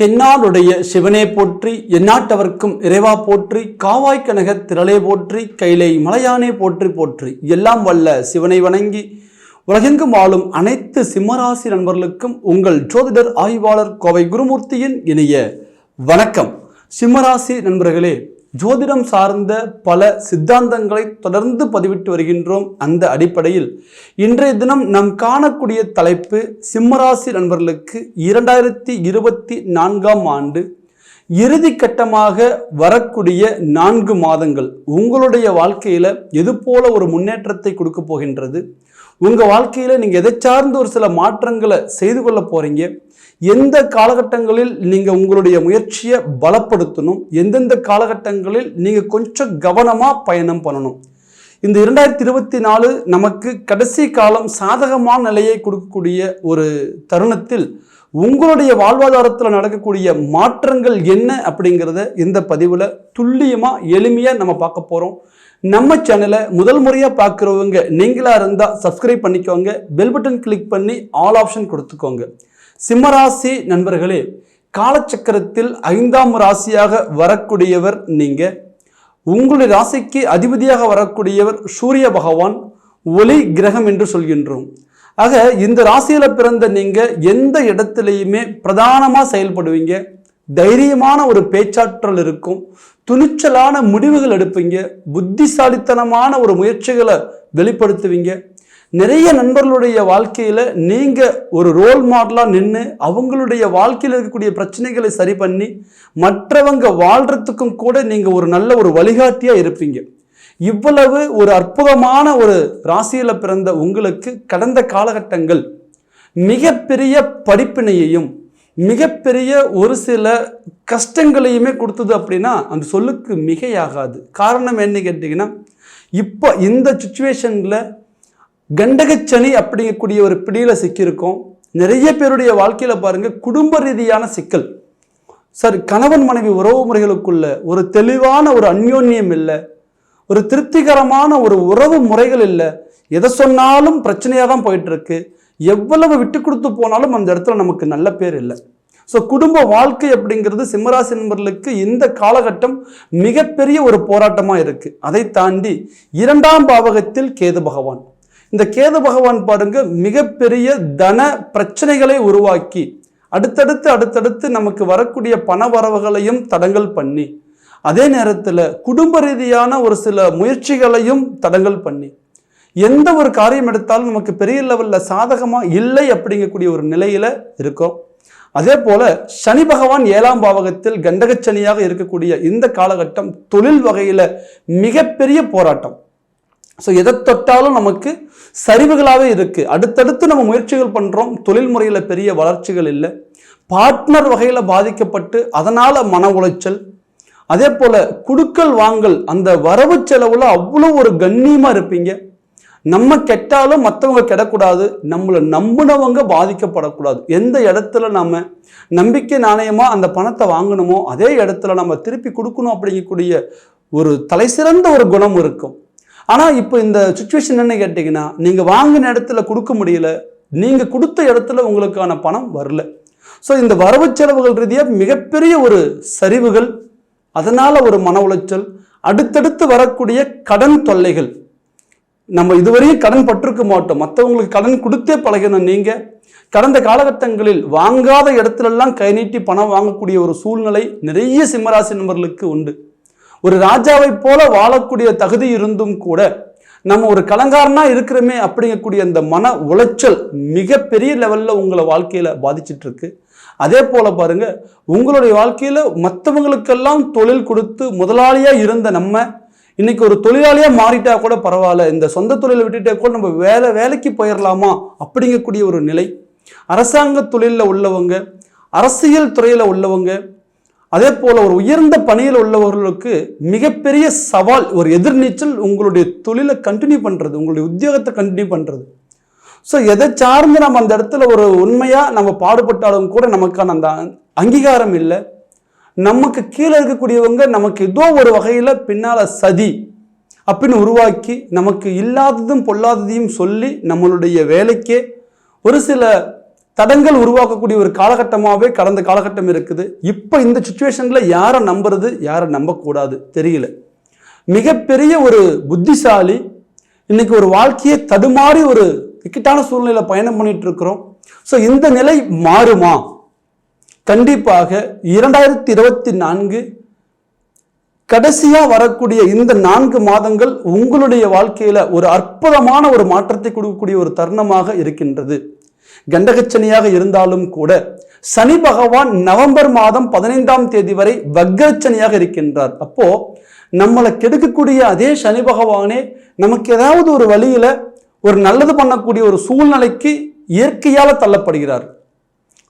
தென்னாடுடைய சிவனே போற்றி எந்நாட்டவர்க்கும் இறைவா போற்றி காவாய் கனக திரளே போற்றி கைலை மலையானே போற்றி போற்றி. எல்லாம் வல்ல சிவனை வணங்கி உலகெங்கும் வாழும் அனைத்து சிம்மராசி நண்பர்களுக்கும் உங்கள் ஜோதிடர் ஆய்வாளர் கோவை குருமூர்த்தியின் இணைய வணக்கம். சிம்மராசி நண்பர்களே ஜோதிடம் சார்ந்த பல சித்தாந்தங்களை தொடர்ந்து பதிவிட்டு வருகின்றோம் அந்த அடிப்படையில். இன்றைய தினம் நாம் காணக்கூடிய தலைப்பு சிம்மராசி நண்பர்களுக்கு இரண்டாயிரத்தி இருபத்தி நான்காம் ஆண்டு இறுதி கட்டமாக வரக்கூடிய நான்கு மாதங்கள். உங்களுடைய வாழ்க்கையில் எது போல ஒரு முன்னேற்றத்தை கொடுக்க போகின்றது? உங்கள் வாழ்க்கையில் நீங்கள் எதை சார்ந்து ஒரு சில மாற்றங்களை செய்து கொள்ள போகிறீங்க எந்த காலகட்டங்களில் நீங்கள் உங்களுடைய முயற்சியை பலப்படுத்தணும்? எந்தெந்த காலகட்டங்களில் நீங்கள் கொஞ்சம் கவனமாக பயணம் பண்ணணும்? இந்த இரண்டாயிரத்தி இருபத்தி நாலு நமக்கு கடைசி காலம் சாதகமான நிலையை கொடுக்கக்கூடிய ஒரு தருணத்தில் உங்களுடைய வாழ்வாதாரத்தில் நடக்கக்கூடிய மாற்றங்கள் என்ன அப்படிங்கிறத இந்த பதிவில் துல்லியமாக எளிமையாக நம்ம பார்க்க போகிறோம் நம்ம சேனலை முதல் முறையாக பார்க்குறவங்க நீங்களாக இருந்தால் சப்ஸ்கிரைப் பண்ணிக்கோங்க. பெல் பட்டன் கிளிக் பண்ணி ஆல் ஆப்ஷன் கொடுத்துக்கோங்க. சிம்மராசி நண்பர்களே காலச்சக்கரத்தில் ஐந்தாம் ராசியாக வரக்கூடியவர் நீங்கள் உங்களுடைய ராசிக்கு அதிபதியாக வரக்கூடியவர் சூரிய பகவான் ஒளி கிரகம் என்று சொல்கின்றோம். ஆக இந்த ராசியில் பிறந்த நீங்க எந்த இடத்துலையுமே பிரதானமாக செயல்படுவீங்க? தைரியமான ஒரு பேச்சாற்றல் இருக்கும். துணிச்சலான முடிவுகள் எடுப்பீங்க. புத்திசாலித்தனமான ஒரு முயற்சிகளை வெளிப்படுத்துவீங்க. நிறைய நண்பர்களுடைய வாழ்க்கையில் நீங்கள் ஒரு ரோல் மாடலாக நின்று அவங்களுடைய வாழ்க்கையில் இருக்கக்கூடிய பிரச்சனைகளை சரி பண்ணி மற்றவங்க வாழ்கிறதுக்கும் கூட நீங்கள் ஒரு நல்ல ஒரு வழிகாட்டியாக இருப்பீங்க. இவ்வளவு ஒரு அற்புதமான ஒரு ராசியில் பிறந்த உங்களுக்கு கடந்த காலகட்டங்கள் மிகப்பெரிய படிப்பினையையும் மிகப்பெரிய ஒரு சில கஷ்டங்களையுமே கொடுத்தது அப்படின்னா அந்த சொல்லுக்கு மிகையாகாது. காரணம் என்ன கேட்டிங்கன்னா இப்போ இந்த சுச்சுவேஷனில் கண்டகச்சனி அப்படிங்கக்கூடிய ஒரு பிடியில் சிக்கியிருக்கோம். நிறைய பேருடைய வாழ்க்கையில் பாருங்கள் குடும்ப ரீதியான சிக்கல். சார் கணவன் மனைவி உறவு முறைகளுக்குள்ள ஒரு தெளிவான ஒரு அந்யோன்யம் இல்லை. ஒரு திருப்திகரமான ஒரு உறவு முறைகள் இல்லை. எதை சொன்னாலும் பிரச்சனையாக தான் போயிட்டுருக்கு. எவ்வளவு விட்டு கொடுத்து போனாலும் அந்த இடத்துல நமக்கு நல்ல பேர் இல்லை. ஸோ குடும்ப வாழ்க்கை அப்படிங்கிறது சிம்மராசி நண்பர்களுக்கு இந்த காலகட்டம் மிகப்பெரிய ஒரு போராட்டமாக இருக்குது அதை தாண்டி இரண்டாம் பாவகத்தில் கேது பகவான். இந்த கேது பகவான் பாருங்க மிகப்பெரிய தன பிரச்சனைகளை உருவாக்கி அடுத்தடுத்து அடுத்தடுத்து நமக்கு வரக்கூடிய பண வரவுகளையும் தடங்கல் பண்ணி அதே நேரத்தில் குடும்ப ரீதியான ஒரு சில முயற்சிகளையும் தடங்கல் பண்ணி எந்த ஒரு காரியம் எடுத்தாலும் நமக்கு பெரிய லெவலில் சாதகமாக இல்லை அப்படிங்கக்கூடிய ஒரு நிலையில் இருக்கோம். அதே போல சனி பகவான் ஏழாம் பாவகத்தில் கண்டகச்சனியாக இருக்கக்கூடிய இந்த காலகட்டம் தொழில் வகையில் மிகப்பெரிய போராட்டம். ஸோ எதை தொட்டாலும் நமக்கு சரிவுகளாகவே இருக்குது அடுத்தடுத்து நம்ம முயற்சிகள் பண்ணுறோம் தொழில் முறையில் பெரிய வளர்ச்சிகள் இல்லை. பார்ட்னர் வகையில் பாதிக்கப்பட்டு அதனால் மன உளைச்சல். அதே போல் குடுக்கல் வாங்கல் அந்த வரவு செலவில் அவ்வளோ ஒரு கண்ணியமாக இருப்பீங்க. நம்ம கெட்டாலும் மற்றவங்க கெடக்கூடாது. நம்மளை நம்பினவங்க பாதிக்கப்படக்கூடாது. எந்த இடத்துல நம்ம நம்பிக்கை நாணயமாக அந்த பணத்தை வாங்கணுமோ அதே இடத்துல நம்ம திருப்பி கொடுக்கணும் அப்படிங்கக்கூடிய ஒரு தலைசிறந்த ஒரு குணம் இருக்கும். ஆனால் இப்போ இந்த சுச்சுவேஷன் என்னன்னு கேட்டிங்கன்னா நீங்கள் வாங்கின இடத்துல கொடுக்க முடியல நீங்கள் கொடுத்த இடத்துல உங்களுக்கான பணம் வரல. ஸோ இந்த வரவு செலவுகள் ரீதியாக மிகப்பெரிய ஒரு சரிவுகள் அதனால் ஒரு மன உளைச்சல் அடுத்தடுத்து வரக்கூடிய கடன் தொல்லைகள். நம்ம இதுவரையும் கடன் பட்டிருக்க மாட்டோம். மற்றவங்களுக்கு கடன் கொடுத்தே பழகின நீங்கள் கடந்த காலகட்டங்களில் வாங்காத இடத்துலலாம் கை நீட்டி பணம் வாங்கக்கூடிய ஒரு சூழ்நிலை நிறைய சிம்மராசி நபர்களுக்கு உண்டு. ஒரு ராஜாவை போல வாழக்கூடிய தகுதி இருந்தும் கூட நம்ம ஒரு கலங்காரனா இருக்கிறோமே அப்படிங்கக்கூடிய அந்த மன உளைச்சல் மிகப்பெரிய லெவலில் உங்களை வாழ்க்கையில் பாதிச்சுட்டு இருக்கு அதே போல பாருங்க உங்களுடைய வாழ்க்கையில் மற்றவங்களுக்கெல்லாம் தொழில் கொடுத்து முதலாளியாக இருந்த நம்ம இன்னைக்கு ஒரு தொழிலாளியாக மாறிட்டா கூட பரவாயில்ல இந்த சொந்த தொழிலை விட்டுட்டே கூட நம்ம வேலை வேலைக்கு போயிடலாமா அப்படிங்கக்கூடிய ஒரு நிலை. அரசாங்க தொழிலில் உள்ளவங்க அரசியல் துறையில் உள்ளவங்க அதே போல் ஒரு உயர்ந்த பணியில் உள்ளவர்களுக்கு மிகப்பெரிய சவால் ஒரு எதிர்நீச்சல் உங்களுடைய தொழிலை கண்டினியூ பண்ணுறது உங்களுடைய உத்தியோகத்தை கண்டினியூ பண்ணுறது ஸோ எதை சார்ந்து நம்ம அந்த இடத்துல ஒரு உண்மையாக நம்ம பாடுபட்டாலும் கூட நமக்கான அந்த அங்கீகாரம் இல்லை. நமக்கு கீழே இருக்கக்கூடியவங்க நமக்கு ஏதோ ஒரு வகையில் பின்னால் சதி அப்படின்னு உருவாக்கி நமக்கு இல்லாததும் பொல்லாததையும் சொல்லி நம்மளுடைய வேலைக்கே ஒரு சில தடங்கள் உருவாக்கக்கூடிய ஒரு காலகட்டமாகவே கடந்த காலகட்டம் இருக்குது. இப்போ இந்த சுச்சுவேஷனில் யாரை நம்புறது யாரை நம்பக்கூடாது தெரியல. மிகப்பெரிய ஒரு புத்திசாலி இன்னைக்கு ஒரு வாழ்க்கையை தடுமாறி ஒரு இக்கட்டான சூழ்நிலையில் பயணம் பண்ணிட்டு இருக்கிறோம் ஸோ இந்த நிலை மாறுமா? கண்டிப்பாக இரண்டாயிரத்தி இருபத்தி நான்கு கடைசியாக வரக்கூடிய இந்த நான்கு மாதங்கள் உங்களுடைய வாழ்க்கையில் ஒரு அற்புதமான ஒரு மாற்றத்தை கொடுக்கக்கூடிய ஒரு தருணமாக இருக்கின்றது. கண்டகச்சனியாக இருந்தாலும் கூட சனி பகவான் நவம்பர் மாதம் பதினைந்தாம் தேதி வரை வக்ரச்சனியாக இருக்கின்றார். அப்போ நம்மளை கெடுக்கக்கூடிய அதே சனி பகவானே நமக்கு ஏதாவது ஒரு வழியில ஒரு நல்லது பண்ணக்கூடிய ஒரு சூழ்நிலைக்கு இயற்கையால தள்ளப்படுகிறார்.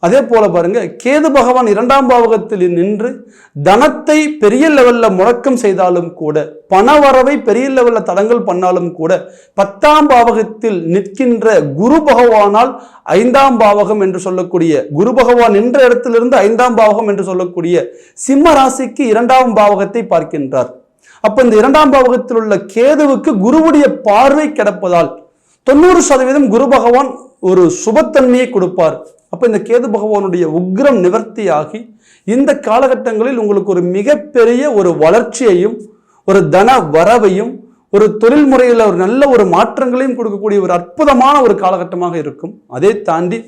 அதே போல பாருங்க கேது பகவான் இரண்டாம் பாவகத்தில் நின்று தனத்தை பெரிய லெவல்ல முழக்கம் செய்தாலும் கூட பணவரவை பெரிய லெவல்ல தடங்கள் பண்ணாலும் கூட பத்தாம் பாவகத்தில் நிற்கின்ற குரு பகவானால் ஐந்தாம் பாவகம் என்று சொல்லக்கூடிய குரு பகவான் நின்ற இடத்திலிருந்து ஐந்தாம் பாவகம் என்று சொல்லக்கூடிய சிம்ம ராசிக்கு இரண்டாம் பாவகத்தை பார்க்கின்றார். அப்ப இந்த இரண்டாம் பாவகத்தில் உள்ள கேதுவுக்கு குருவுடைய பார்வை கிடப்பதால் தொண்ணூறு சதவீதம் குரு பகவான் ஒரு சுபத்தன்மையை கொடுப்பார். அப்போ இந்த கேது பகவானுடைய உக்ரம் நிவர்த்தியாகி இந்த காலகட்டங்களில் உங்களுக்கு ஒரு மிகப்பெரிய ஒரு வளர்ச்சியையும் ஒரு தன வரவையும் ஒரு தொழில் முறையில் ஒரு நல்ல ஒரு மாற்றங்களையும் கொடுக்கக்கூடிய ஒரு அற்புதமான ஒரு காலகட்டமாக இருக்கும். அதை தாண்டி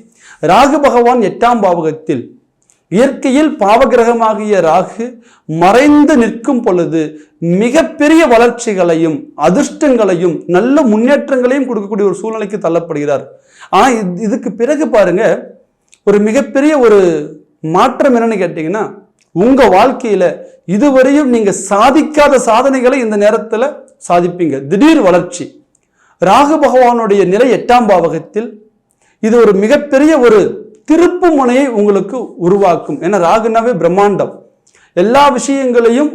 ராகு பகவான் எட்டாம் பாவகத்தில் இயற்கையில் பாவகிரகமாகிய ராகு மறைந்து நிற்கும் பொழுது மிகப்பெரிய வளர்ச்சிகளையும் அதிர்ஷ்டங்களையும் நல்ல முன்னேற்றங்களையும் கொடுக்கக்கூடிய ஒரு சூழ்நிலைக்கு தள்ளப்படுகிறார். ஆனால் இது- இதுக்கு பிறகு பாருங்க ஒரு மிகப்பெரிய ஒரு மாற்றம் என்னன்னு கேட்டிங்கன்னா உங்கள் வாழ்க்கையில் இதுவரையும் நீங்கள் சாதிக்காத சாதனைகளை இந்த நேரத்தில் சாதிப்பீங்க. திடீர் வளர்ச்சி. ராகு பகவானுடைய நிலை எட்டாம் பாவகத்தில் இது ஒரு மிகப்பெரிய ஒரு திருப்பு முனையை உங்களுக்கு உருவாக்கும். ஏன்னா ராகுனாவே பிரம்மாண்டம். எல்லா விஷயங்களையும்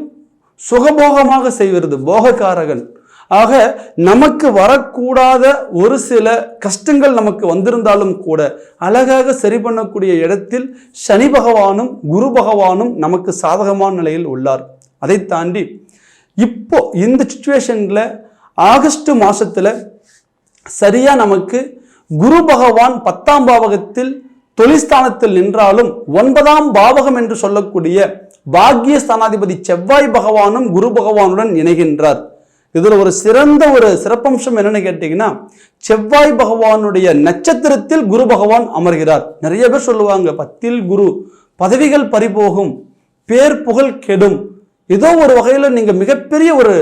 சுகபோகமாக செய்வது போகக்காரகன். ஆக நமக்கு வரக்கூடாத ஒரு சில கஷ்டங்கள் நமக்கு வந்திருந்தாலும் கூட அழகாக சரி பண்ணக்கூடிய இடத்தில் சனி பகவானும் குரு பகவானும் நமக்கு சாதகமான நிலையில் உள்ளார். அதை தாண்டி இப்போ இந்த சுச்சுவேஷனில் ஆகஸ்ட் மாதத்தில் சரியாக நமக்கு குரு பகவான் பத்தாம் பாவகத்தில் தொழிற்ஸ்தானத்தில் நின்றாலும் ஒன்பதாம் பாவகம் என்று சொல்லக்கூடிய பாக்கிய ஸ்தானாதிபதி செவ்வாய் பகவானும் குரு பகவானுடன் இணைகின்றார். இதுல ஒரு சிறந்த ஒரு சிறப்பம்சம் என்னன்னு கேட்டீங்கன்னா செவ்வாய் பகவானுடைய நட்சத்திரத்தில் குரு பகவான் அமர்கிறார். நிறைய பேர் சொல்லுவாங்க பத்தில் குரு பதவிகள் பறிபோகும் பேர் புகழ் கெடும். ஏதோ ஒரு வகையில் நீங்க மிகப்பெரிய ஒரு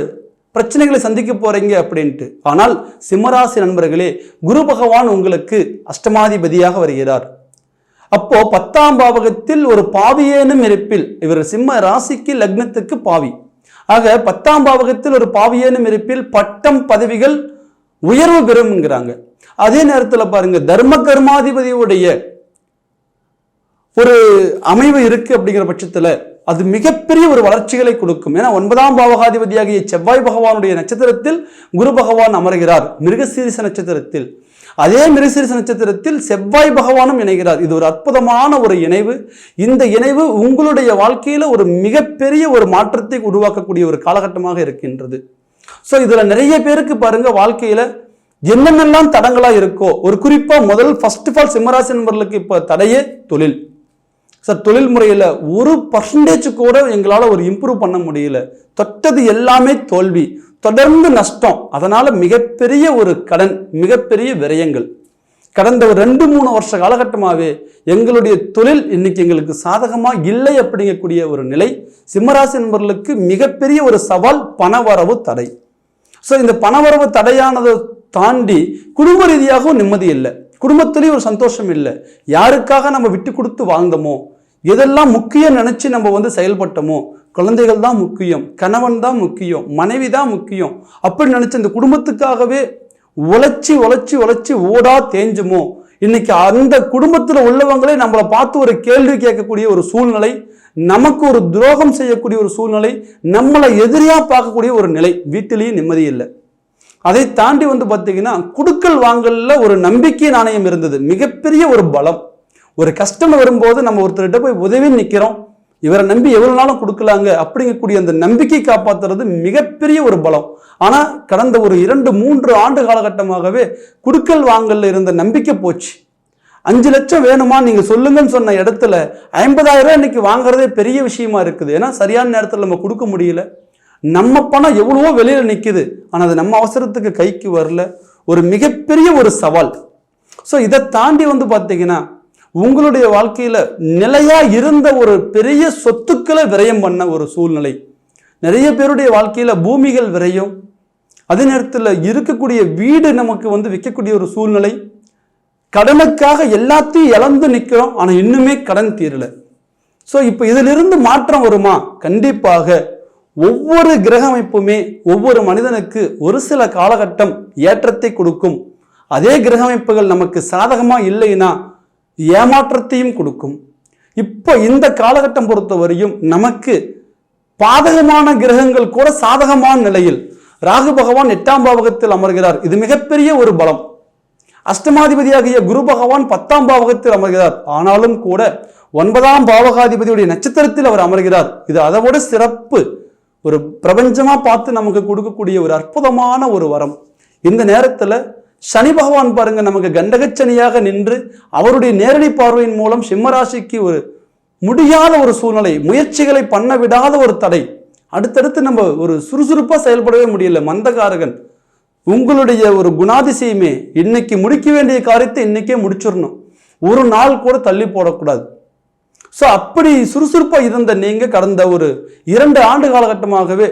பிரச்சனைகளை சந்திக்க போறீங்க அப்படின்ட்டு. ஆனால் சிம்மராசி நண்பர்களே குரு பகவான் உங்களுக்கு அஷ்டமாதிபதியாக வருகிறார். அப்போ பத்தாம் பாவகத்தில் ஒரு பாவியேனும் இருப்பில் இவர் சிம்ம ராசிக்கு லக்னத்துக்கு பாவி. ஆக பத்தாம் பாவகத்தில் ஒரு பாவியேனும் இருப்பில் பட்டம் பதவிகள் உயர்வு பெறும்ங்கிறாங்க. அதே நேரத்தில் பாருங்க தர்ம கர்மாதிபதியுடைய ஒரு அமைவு இருக்கு அப்படிங்கிற பட்சத்தில் அது மிகப்பெரிய ஒரு வளர்ச்சிகளை கொடுக்கும். ஏன்னா ஒன்பதாம் பாவகாதிபதியாகிய செவ்வாய் பகவானுடைய நட்சத்திரத்தில் குரு பகவான் அமர்கிறார் மிருகசீரிச நட்சத்திரத்தில். அதே மிருகசீரிச நட்சத்திரத்தில் செவ்வாய் பகவானும் இணைகிறார். இது ஒரு அற்புதமான ஒரு இணைவு. இந்த இணைவு உங்களுடைய வாழ்க்கையில் ஒரு மிகப்பெரிய ஒரு மாற்றத்தை உருவாக்கக்கூடிய ஒரு காலகட்டமாக இருக்கின்றது. ஸோ இதில் நிறைய பேருக்கு பாருங்கள் வாழ்க்கையில் என்னென்னலாம் தடங்களாக இருக்கோ ஒரு குறிப்பாக முதல் ஃபர்ஸ்ட் ஆஃப் ஆல் சிம்மராசி நண்பர்களுக்கு இப்போ தடையே தொழில். சார் தொழில் முறையில் ஒரு பர்சன்டேஜ் கூட எங்களால் ஒரு இம்ப்ரூவ் பண்ண முடியல. தொட்டது எல்லாமே தோல்வி. தொடர்ந்து நஷ்டம். அதனால் மிகப்பெரிய ஒரு கடன் மிகப்பெரிய விரயங்கள். கடந்த ஒரு ரெண்டு மூணு வருஷ காலகட்டமாகவே எங்களுடைய தொழில் இன்னைக்கு எங்களுக்கு சாதகமாக இல்லை அப்படிங்கக்கூடிய ஒரு நிலை. சிம்மராசி நண்பர்களுக்கு மிகப்பெரிய ஒரு சவால் பணவரவு தடை. ஸோ இந்த பணவரவு தடையானதை தாண்டி குடும்ப ரீதியாகவும் நிம்மதி இல்லை. குடும்பத்திலையும் ஒரு சந்தோஷம் இல்லை. யாருக்காக நம்ம விட்டு கொடுத்து வாழ்ந்தோமோ எதெல்லாம் முக்கியம் நினச்சி நம்ம வந்து செயல்பட்டோமோ குழந்தைகள் தான் முக்கியம் கணவன் தான் முக்கியம் மனைவி தான் முக்கியம். அப்படி நினச்சி இந்த குடும்பத்துக்காகவே உழைச்சி உழைச்சி உழைச்சி ஓடா தேஞ்சுமோ? இன்னைக்கு அந்த குடும்பத்தில் உள்ளவங்களே நம்மளை பார்த்து ஒரு கேள்வி கேட்கக்கூடிய ஒரு சூழ்நிலை நமக்கு ஒரு துரோகம் செய்யக்கூடிய ஒரு சூழ்நிலை நம்மளை எதிரியாக பார்க்கக்கூடிய ஒரு நிலை. வீட்டிலேயும் நிம்மதி இல்லை. அதை தாண்டி வந்து பார்த்தீங்கன்னா குடுக்கல் வாங்கலில் ஒரு நம்பிக்கை நாணயம் இருந்தது. மிகப்பெரிய ஒரு பலம். ஒரு கஷ்டம் வரும்போது நம்ம ஒருத்தர்கிட்ட போய் உதவி நிற்கிறோம் இவரை நம்பி எவ்வளோ நாளும் கொடுக்கலாங்க அப்படிங்கக்கூடிய அந்த நம்பிக்கை காப்பாத்துறது மிகப்பெரிய ஒரு பலம். ஆனால் கடந்த ஒரு இரண்டு மூன்று ஆண்டு காலகட்டமாகவே குடுக்கல் வாங்கலில் இருந்த நம்பிக்கை போச்சு. அஞ்சு லட்சம் வேணுமா நீங்க சொல்லுங்கன்னு சொன்ன இடத்துல ஐம்பதாயிரம் இன்னைக்கு வாங்குறதே பெரிய விஷயமா இருக்குது. ஏன்னா சரியான நேரத்தில் நம்ம கொடுக்க முடியல. நம்ம பணம் எவ்வளவோ வெளியில நிற்குது ஆனால் அது நம்ம அவசரத்துக்கு கைக்கு வரல. ஒரு மிகப்பெரிய ஒரு சவால். ஸோ இதை தாண்டி வந்து பார்த்தீங்கன்னா உங்களுடைய வாழ்க்கையில் நிலையாக இருந்த ஒரு பெரிய சொத்துக்களை விரயம் பண்ண ஒரு சூழ்நிலை. நிறைய பேருடைய வாழ்க்கையில் பூமிகள் விரையும். அதே நேரத்தில் இருக்கக்கூடிய வீடு நமக்கு வந்து விற்கக்கூடிய ஒரு சூழ்நிலை. கடனுக்காக எல்லாத்தையும் இழந்து நிற்கிறோம் ஆனால் இன்னுமே கடன் தீரல. ஸோ இப்போ இதிலிருந்து மாற்றம் வருமா? கண்டிப்பாக. ஒவ்வொரு கிரக அமைப்புமே ஒவ்வொரு மனிதனுக்கு ஒரு சில காலகட்டம் ஏற்றத்தை கொடுக்கும். அதே கிரக அமைப்புகள் நமக்கு சாதகமாக இல்லைன்னா ஏமாற்றத்தையும் கொடுக்கும். இப்போ இந்த காலகட்டம் பொறுத்தவரையும் நமக்கு பாதகமான கிரகங்கள் கூட சாதகமான நிலையில் ராகு பகவான் எட்டாம் பாவகத்தில் அமர்கிறார். இது மிகப்பெரிய ஒரு பலம். அஷ்டமாதிபதியாகிய குரு பகவான் பத்தாம் பாவகத்தில் அமர்கிறார். ஆனாலும் கூட ஒன்பதாம் பாவகாதிபதியுடைய நட்சத்திரத்தில் அவர் அமர்கிறார். இது அதை சிறப்பு. ஒரு பிரபஞ்சமாக பார்த்து நமக்கு கொடுக்கக்கூடிய ஒரு அற்புதமான ஒரு வரம். இந்த நேரத்தில் சனி பகவான் பாருங்க நமக்கு கண்டகச்சனியாக நின்று அவருடைய நேரடி பார்வையின் மூலம் சிம்மராசிக்கு ஒரு முடியாத ஒரு சூழ்நிலை முயற்சிகளை பண்ண விடாத ஒரு தடை. அடுத்தடுத்து நம்ம ஒரு சுறுசுறுப்பாக செயல்படவே முடியல மந்தகாரகன். உங்களுடைய ஒரு குணாதிசயமே இன்னைக்கு முடிக்க வேண்டிய காரியத்தை இன்னைக்கே முடிச்சிடணும். ஒரு நாள் கூட தள்ளி போடக்கூடாது. ஸோ அப்படி சுறுசுறுப்பாக இருந்த நீங்கள் கடந்த ஒரு இரண்டு ஆண்டு காலகட்டமாகவே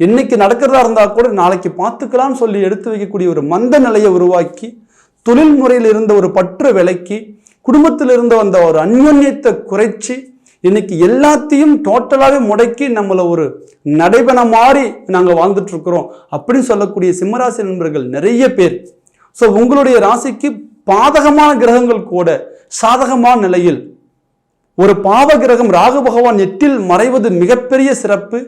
இன்னைக்கு நடக்கிறதா இருந்தால் கூட நாளைக்கு பார்த்துக்கலாம்னு சொல்லி எடுத்து வைக்கக்கூடிய ஒரு மந்த நிலையை உருவாக்கி தொழில் முறையில் இருந்த ஒரு பற்று விலக்கி குடும்பத்தில் இருந்த அந்த ஒரு அந்யோன்யத்தை குறைச்சி இன்னைக்கு எல்லாத்தையும் டோட்டலாகவே முடக்கி நம்மளை ஒரு நடைபெண மாதிரி நாங்கள் வாழ்ந்துட்டுருக்குறோம் அப்படின்னு சொல்லக்கூடிய சிம்மராசி நண்பர்கள் நிறைய பேர். ஸோ உங்களுடைய ராசிக்கு பாதகமான கிரகங்கள் கூட சாதகமான நிலையில். ஒரு பாவ கிரகம் ராகு பகவான் எட்டில் மறைவது மிகப்பெரிய சிறப்பு.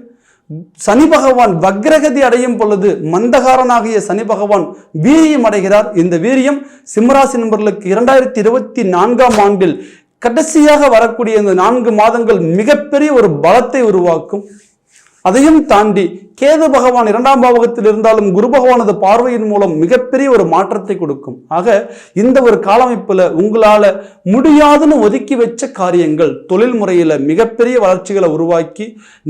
சனி பகவான் வக்ரகதி அடையும் பொழுது மந்தகாரனாகிய சனி பகவான் வீரியம் அடைகிறார். இந்த வீரியம் சிம்மராசி நண்பர்களுக்கு இரண்டாயிரத்தி இருபத்தி நான்காம் ஆண்டில் கடைசியாக வரக்கூடிய இந்த நான்கு மாதங்கள் மிகப்பெரிய ஒரு பலத்தை உருவாக்கும். அதையும் தாண்டி கேது பகவான் இரண்டாம் பாவகத்தில் இருந்தாலும் குரு பகவானது பார்வையின் மூலம் மிகப்பெரிய ஒரு மாற்றத்தை கொடுக்கும். ஆக இந்த ஒரு காலமைப்பில் உங்களால் முடியாதுன்னு ஒதுக்கி வச்ச காரியங்கள் தொழில் முறையில் மிகப்பெரிய வளர்ச்சிகளை உருவாக்கி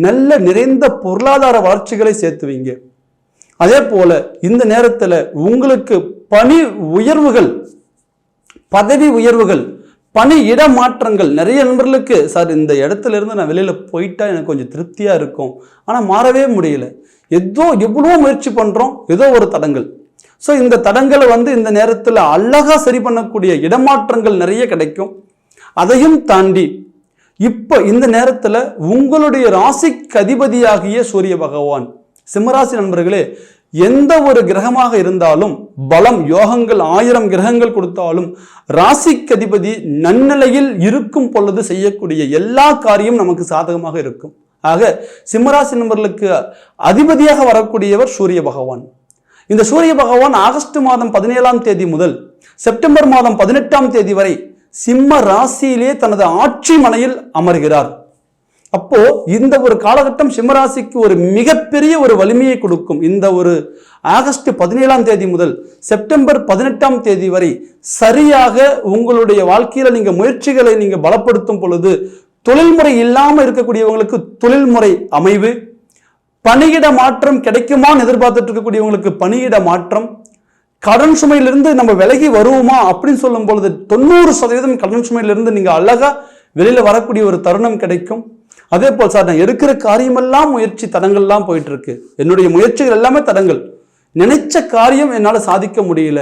நல்ல நிறைந்த பொருளாதார வளர்ச்சிகளை சேர்த்துவீங்க. அதே போல இந்த நேரத்தில் உங்களுக்கு பணி உயர்வுகள் பதவி உயர்வுகள் பணி இடமாற்றங்கள். நிறைய நண்பர்களுக்கு சார் இந்த இடத்துல இருந்து நான் வெளியில் போயிட்டா எனக்கு கொஞ்சம் திருப்தியாக இருக்கும். ஆனால் மாறவே முடியல. ஏதோ எவ்வளோ முயற்சி பண்ணுறோம் ஏதோ ஒரு தடங்கள். ஸோ இந்த தடங்களை வந்து இந்த நேரத்தில் அழகாக சரி பண்ணக்கூடிய இடமாற்றங்கள் நிறைய கிடைக்கும். அதையும் தாண்டி இப்போ இந்த நேரத்தில் உங்களுடைய ராசிக்கு அதிபதியாகிய சூரிய பகவான் சிம்மராசி நண்பர்களே எந்த ஒரு கிரகமாக இருந்தாலும் பலம் யோகங்கள் ஆயிரம் கிரகங்கள் கொடுத்தாலும் ராசிக்கு அதிபதி நன்னிலையில் இருக்கும் பொழுது செய்யக்கூடிய எல்லா காரியம் நமக்கு சாதகமாக இருக்கும். ஆக சிம்மராசி நம்பர்களுக்கு அதிபதியாக வரக்கூடியவர் சூரிய பகவான். இந்த சூரிய பகவான் ஆகஸ்ட் மாதம் பதினேழாம் தேதி முதல் செப்டம்பர் மாதம் பதினெட்டாம் தேதி வரை சிம்ம ராசியிலே தனது ஆட்சி மனையில் அமர்கிறார். அப்போ இந்த ஒரு காலகட்டம் சிம்மராசிக்கு ஒரு மிகப்பெரிய ஒரு வலிமையை கொடுக்கும். இந்த ஒரு ஆகஸ்ட் பதினேழாம் தேதி முதல் செப்டம்பர் பதினெட்டாம் தேதி வரை சரியாக உங்களுடைய வாழ்க்கையில் நீங்க முயற்சிகளை நீங்க பலப்படுத்தும் பொழுது தொழில்முறை இல்லாமல் இருக்கக்கூடியவங்களுக்கு தொழில்முறை அமைவு பணியிட மாற்றம் கிடைக்குமான்னு எதிர்பார்த்துட்டு இருக்கக்கூடியவங்களுக்கு பணியிட மாற்றம் கடன் சுமையிலிருந்து நம்ம விலகி வருவோமா அப்படின்னு சொல்லும் பொழுது தொண்ணூறு சதவீதம் கடன் சுமையிலிருந்து நீங்க அழகா வெளியில் வரக்கூடிய ஒரு தருணம் கிடைக்கும். அதே போல் சார் நான் எடுக்கிற காரியமெல்லாம் முயற்சி தடங்கள்லாம் போயிட்டு இருக்கு என்னுடைய முயற்சிகள் எல்லாமே தடங்கள். நினைச்ச காரியம் என்னால் சாதிக்க முடியல.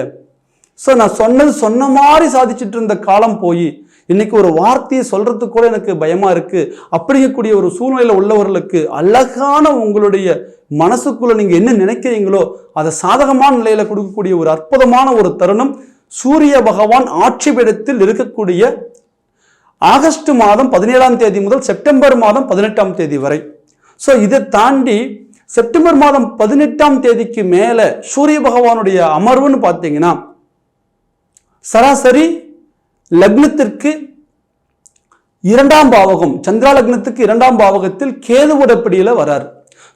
ஸோ நான் சொன்னது சொன்ன மாதிரி சாதிச்சிட்டு இருந்த காலம் போய் இன்னைக்கு ஒரு வார்த்தையை சொல்றதுக்கு கூட எனக்கு பயமா இருக்கு. அப்படிங்கக்கூடிய ஒரு சூழ்நிலையில உள்ளவர்களுக்கு அழகான உங்களுடைய மனசுக்குள்ள நீங்க என்ன நினைக்கிறீங்களோ அதை சாதகமான நிலையில கொடுக்கக்கூடிய ஒரு அற்புதமான ஒரு தருணம் சூரிய பகவான் ஆட்சி பீடத்தில் இருக்கக்கூடிய ஆகஸ்ட் மாதம் பதினேழாம் தேதி முதல் செப்டம்பர் மாதம் பதினெட்டாம் தேதி வரை. ஸோ இதை தாண்டி செப்டம்பர் மாதம் பதினெட்டாம் தேதிக்கு மேலே சூரிய பகவானுடைய அமர்வுன்னு பார்த்தீங்கன்னா சராசரி லக்னத்திற்கு இரண்டாம் பாவகம் சந்திரா லக்னத்துக்கு இரண்டாம் பாவகத்தில் கேதுவுடப்படியில வரார்.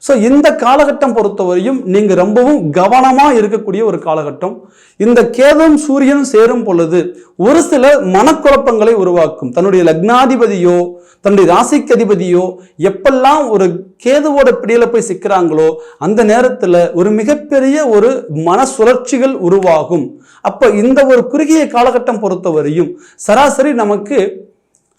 ஸோ இந்த காலகட்டம் பொறுத்தவரையும் நீங்கள் ரொம்பவும் கவனமாக இருக்கக்கூடிய ஒரு காலகட்டம். இந்த கேதும் சூரியனும் சேரும் பொழுது ஒரு சில மனக்குழப்பங்களை உருவாக்கும். தன்னுடைய லக்னாதிபதியோ தன்னுடைய ராசிக்கு அதிபதியோ எப்பெல்லாம் ஒரு கேதுவோட பிடியில் போய் சிக்கிறாங்களோ அந்த நேரத்தில் ஒரு மிகப்பெரிய ஒரு மன சுழற்சிகள் உருவாகும். அப்போ இந்த ஒரு குறுகிய காலகட்டம் பொறுத்தவரையும் சராசரி நமக்கு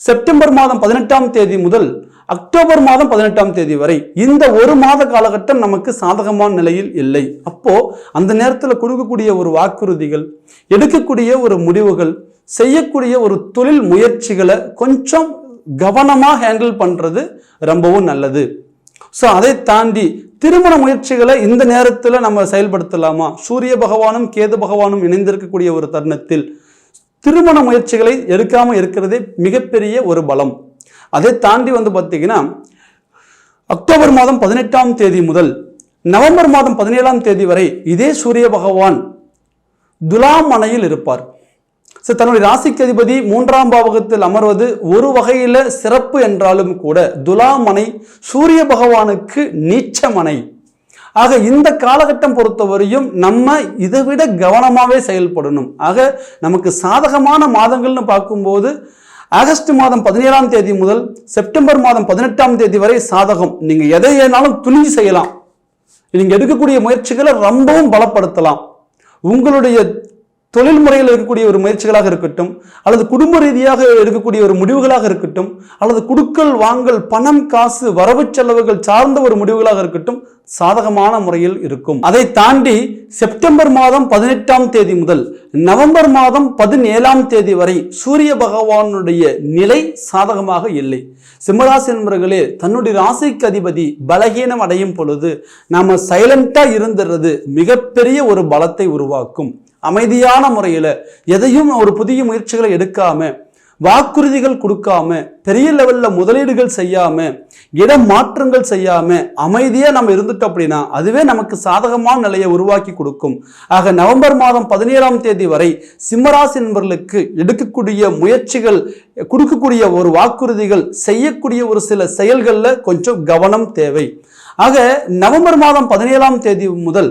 செப்டம்பர் மாதம் பதினெட்டாம் தேதி முதல் அக்டோபர் மாதம் பதினெட்டாம் தேதி வரை இந்த ஒரு மாத காலகட்டம் நமக்கு சாதகமான நிலையில் இல்லை. அப்போ அந்த நேரத்தில் கொடுக்கக்கூடிய ஒரு வாக்குறுதிகள் எடுக்கக்கூடிய ஒரு முடிவுகள் செய்யக்கூடிய ஒரு தொழில் முயற்சிகளை கொஞ்சம் கவனமாக ஹேண்டில் பண்ணுறது ரொம்பவும் நல்லது. ஸோ அதை தாண்டி திருமண முயற்சிகளை இந்த நேரத்தில் நம்ம செயல்படுத்தலாமா? சூரிய பகவானும் கேது பகவானும் இணைந்திருக்கக்கூடிய ஒரு தருணத்தில் திருமண முயற்சிகளை எடுக்காமல் இருக்கிறதே மிகப்பெரிய ஒரு பலம். அதை தாண்டி வந்து பார்த்தீங்கன்னா அக்டோபர் மாதம் பதினெட்டாம் தேதி முதல் நவம்பர் மாதம் பதினேழாம் தேதி வரை இதே சூரிய பகவான் துலாம் மனையில் இருப்பார். ஸோ தன்னுடைய ராசிக்கு அதிபதி மூன்றாம் பாவகத்தில் அமர்வது ஒரு வகையில் சிறப்பு என்றாலும் கூட துலாமனை சூரிய பகவானுக்கு நீச்சமனை ஆக இந்த காலகட்டம் பொறுத்தவரையும் நம்ம இதை விட கவனமாகவே செயல்படணும். ஆக நமக்கு சாதகமான மாதங்கள்னு பார்க்கும்போது ஆகஸ்ட் மாதம் பதினேழாம் தேதி முதல் செப்டம்பர் மாதம் பதினெட்டாம் தேதி வரை சாதகம். நீங்க எதை ஏனாலும் துணிஞ்சு செய்யலாம். நீங்க எடுக்கக்கூடிய முயற்சிகளை ரொம்பவும் பலப்படுத்தலாம். உங்களுடைய தொழில் முறையில் இருக்கக்கூடிய ஒரு முயற்சிகளாக இருக்கட்டும் அல்லது குடும்ப ரீதியாக எடுக்கக்கூடிய ஒரு முடிவுகளாக இருக்கட்டும் அல்லது குடுக்கல் வாங்கல் பணம் காசு வரவு செலவுகள் சார்ந்த ஒரு முடிவுகளாக இருக்கட்டும் சாதகமான முறையில் இருக்கும். அதை தாண்டி செப்டம்பர் மாதம் பதினெட்டாம் தேதி முதல் நவம்பர் மாதம் பதினேழாம் தேதி வரை சூரிய பகவானுடைய நிலை சாதகமாக இல்லை. சிம்மராசி நண்பர்களே தன்னுடைய ராசிக்கு அதிபதி பலகீனம் அடையும் பொழுது நாம சைலண்டா இருந்துறது மிகப்பெரிய ஒரு பலத்தை உருவாக்கும். அமைதியான முறையில் எதையும் ஒரு புதிய முயற்சிகளை எடுக்காமல் வாக்குறுதிகள் கொடுக்காம பெரிய லெவலில் முதலீடுகள் செய்யாம இடம் மாற்றங்கள் செய்யாம அமைதியா நம்ம இருந்துட்டோம் அப்படின்னா அதுவே நமக்கு சாதகமான நிலையை உருவாக்கி கொடுக்கும். ஆக நவம்பர் மாதம் பதினேழாம் தேதி வரை சிம்மராசி நண்பர்களுக்கு எடுக்கக்கூடிய முயற்சிகள் கொடுக்கக்கூடிய ஒரு வாக்குறுதிகள் செய்யக்கூடிய ஒரு சில செயல்களில் கொஞ்சம் கவனம் தேவை. ஆக நவம்பர் மாதம் பதினேழாம் தேதி முதல்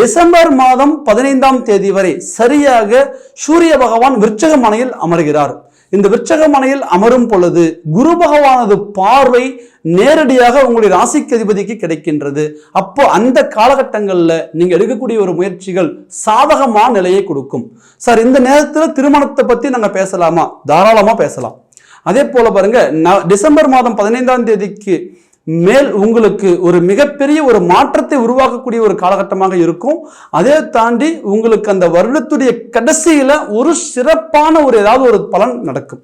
டிசம்பர் மாதம் பதினைந்தாம் தேதி வரை சரியாக சூரிய பகவான் விருச்சக மனையில் அமர்கிறார். இந்த விருச்சக மனையில் அமரும் பொழுது குரு பகவானது பார்வை நேரடியாக உங்களுடைய ராசிக்கு அதிபதிக்கு கிடைக்கின்றது. அப்போ அந்த காலகட்டங்களில் நீங்கள் எடுக்கக்கூடிய ஒரு முயற்சிகள் சாதகமான நிலையை கொடுக்கும். சார் இந்த நேரத்தில் திருமணத்தை பற்றி நாங்கள் பேசலாமா? தாராளமாக பேசலாம். அதே போல் பாருங்க ந- டிசம்பர் மாதம் பதினைந்தாம் தேதிக்கு மேல் உங்களுக்கு ஒரு மிகப்பெரிய ஒரு மாற்றத்தை உருவாக்கக்கூடிய ஒரு காலகட்டமாக இருக்கும். அதே தாண்டி உங்களுக்கு அந்த வருடத்துடைய கடைசியில் ஒரு சிறப்பான ஒரு ஏதாவது ஒரு பலன் நடக்கும்.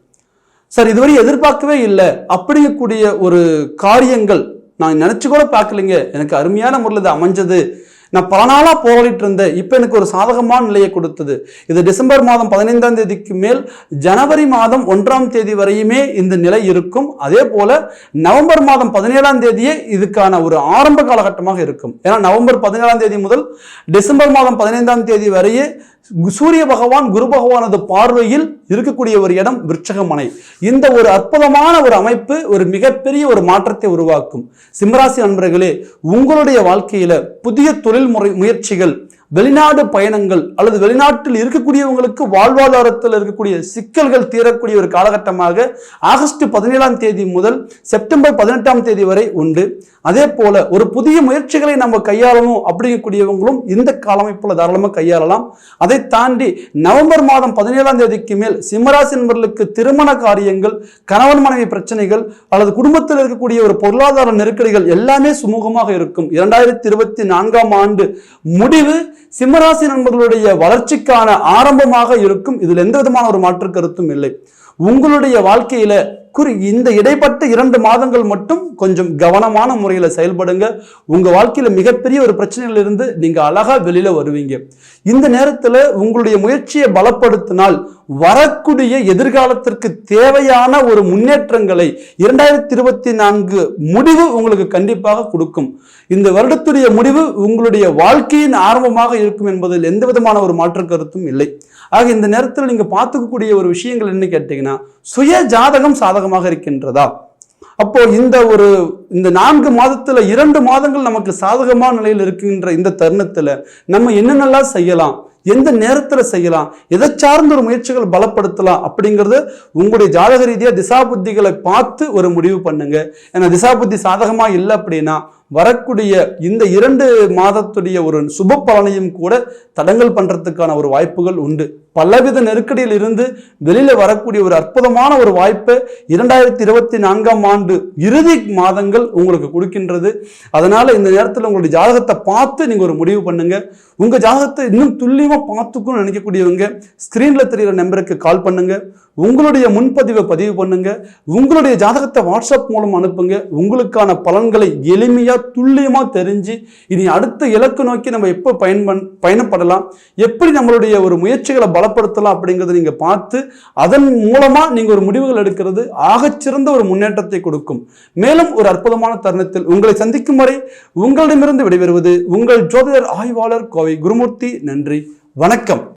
சார் இதுவரை எதிர்பார்க்கவே இல்லை. அப்படிங்கக்கூடிய ஒரு காரியங்கள் நான் நினச்சி கூட பார்க்கலைங்க. எனக்கு அருமையான முறையில் இது அமைஞ்சது. நான் பல நாளாக போராடிட்டு இருந்தேன். இப்போ எனக்கு ஒரு சாதகமான நிலையை கொடுத்தது. இது டிசம்பர் மாதம் பதினைந்தாம் தேதிக்கு மேல் ஜனவரி மாதம் ஒன்றாம் தேதி வரையுமே இந்த நிலை இருக்கும். அதே போல நவம்பர் மாதம் பதினேழாம் தேதியே இதுக்கான ஒரு ஆரம்ப காலகட்டமாக இருக்கும். ஏன்னா நவம்பர் பதினேழாம் தேதி முதல் டிசம்பர் மாதம் பதினைந்தாம் தேதி வரையே சூரிய பகவான் குரு பகவானது பார்வையில் இருக்கக்கூடிய ஒரு இடம் விருட்சகமனை இந்த ஒரு அற்புதமான ஒரு அமைப்பு ஒரு மிகப்பெரிய ஒரு மாற்றத்தை உருவாக்கும். சிம்மராசி நண்பர்களே உங்களுடைய வாழ்க்கையில புதிய தொழில் முறை முயற்சிகள் வெளிநாடு பயணங்கள் அல்லது வெளிநாட்டில் இருக்கக்கூடியவங்களுக்கு வாழ்வாதாரத்தில் இருக்கக்கூடிய சிக்கல்கள் தீரக்கூடிய ஒரு காலகட்டமாக ஆகஸ்ட் பதினேழாம் தேதி முதல் செப்டம்பர் பதினெட்டாம் தேதி வரை உண்டு. அதே போல ஒரு புதிய முயற்சிகளை நம்ம கையாளணும் அப்படிங்கக்கூடியவங்களும் இந்த காலமைப்பில் தாராளமாக கையாளலாம். அதை தாண்டி நவம்பர் மாதம் பதினேழாம் தேதிக்கு மேல் சிம்மராசி நண்பர்களுக்கு திருமண காரியங்கள் கணவன் மனைவி பிரச்சனைகள் அல்லது குடும்பத்தில் இருக்கக்கூடிய ஒரு பொருளாதார நெருக்கடிகள் எல்லாமே சுமூகமாக இருக்கும். இரண்டாயிரத்தி இருபத்தி நான்காம் ஆண்டு முடிவு சிம்மராசி நண்பர்களுடைய வளர்ச்சிக்கான ஆரம்பமாக இருக்கும். இதில் எந்த விதமான ஒரு மாற்று கருத்தும் இல்லை. உங்களுடைய வாழ்க்கையில குறி இந்த இடைப்பட்ட இரண்டு மாதங்கள் மட்டும் கொஞ்சம் கவனமான முறையில் செயல்படுங்க. உங்க வாழ்க்கையில மிகப்பெரிய ஒரு பிரச்சனையிலிருந்து நீங்க அழகா வெளியில் வருவீங்க. இந்த நேரத்துல உங்களுடைய முயற்சியை பலப்படுத்தினால் வரக்கூடிய எதிர்காலத்திற்கு தேவையான ஒரு முன்னேற்றங்களை இரண்டாயிரத்தி இருபத்தி நான்கு முடிவு உங்களுக்கு கண்டிப்பாக கொடுக்கும். இந்த வருடத்துடைய முடிவு உங்களுடைய வாழ்க்கையின் ஆரம்பமாக இருக்கும் என்பதில் எந்த விதமான ஒரு மாற்று கருத்தும் இல்லை. ஆக இந்த நேரத்தில் நீங்க பார்த்துக்கக்கூடிய ஒரு விஷயங்கள் என்ன கேட்டீங்கன்னா சுய ஜாதகம் சாதகமாக இருக்கின்றதா? அப்போ இந்த ஒரு இந்த நான்கு மாதத்துல இரண்டு மாதங்கள் நமக்கு சாதகமான நிலையில் இருக்கின்ற இந்த தருணத்துல நம்ம என்னென்னலாம் செய்யலாம்? எந்த நேரத்துல செய்யலாம்? எதை சார்ந்த ஒரு முயற்சிகள் பலப்படுத்தலாம்? அப்படிங்கறது உங்களுடைய ஜாதக ரீதியா புத்திகளை பார்த்து ஒரு முடிவு பண்ணுங்க. ஏன்னா திசா புத்தி சாதகமா இல்லை அப்படின்னா வரக்கூடிய இந்த இரண்டு மாதத்துடைய ஒரு சுப பலனையும் கூட தடங்கல் பண்றதுக்கான ஒரு வாய்ப்புகள் உண்டு. பலவித நெருக்கடியில் இருந்து வெளியில் வரக்கூடிய ஒரு அற்புதமான ஒரு வாய்ப்பை இரண்டாயிரத்தி இருபத்தி நான்காம் ஆண்டு இறுதி மாதங்கள் உங்களுக்கு கொடுக்கின்றது. அதனால் இந்த நேரத்தில் உங்களுடைய ஜாதகத்தை பார்த்து நீங்கள் ஒரு முடிவு பண்ணுங்க. உங்கள் ஜாதகத்தை இன்னும் துல்லியமாக பார்த்துக்கணும்னு நினைக்கக்கூடியவங்க ஸ்க்ரீனில் தெரியிற நம்பருக்கு கால் பண்ணுங்க. உங்களுடைய முன்பதிவை பதிவு பண்ணுங்க. உங்களுடைய ஜாதகத்தை வாட்ஸ்அப் மூலம் அனுப்புங்க. உங்களுக்கான பலன்களை எளிமையாக துல்லியமாக தெரிஞ்சு இனி அடுத்த இலக்கு நோக்கி நம்ம எப்போ பயன் பண் பயணப்படலாம். எப்படி நம்மளுடைய ஒரு முயற்சிகளை பலப்படுத்தலாம் அப்படிங்கிறத நீங்க பார்த்து அதன் மூலமா நீங்க ஒரு முடிவுகள் எடுக்கிறது ஆகச்சிறந்த ஒரு முன்னேற்றத்தை கொடுக்கும். மேலும் ஒரு அற்புதமான தருணத்தில் உங்களை சந்திக்கும் வரை உங்களிடமிருந்து விடைபெறுவது உங்கள் ஜோதிடர் ஆய்வாளர் கோவை குருமூர்த்தி. நன்றி. வணக்கம்.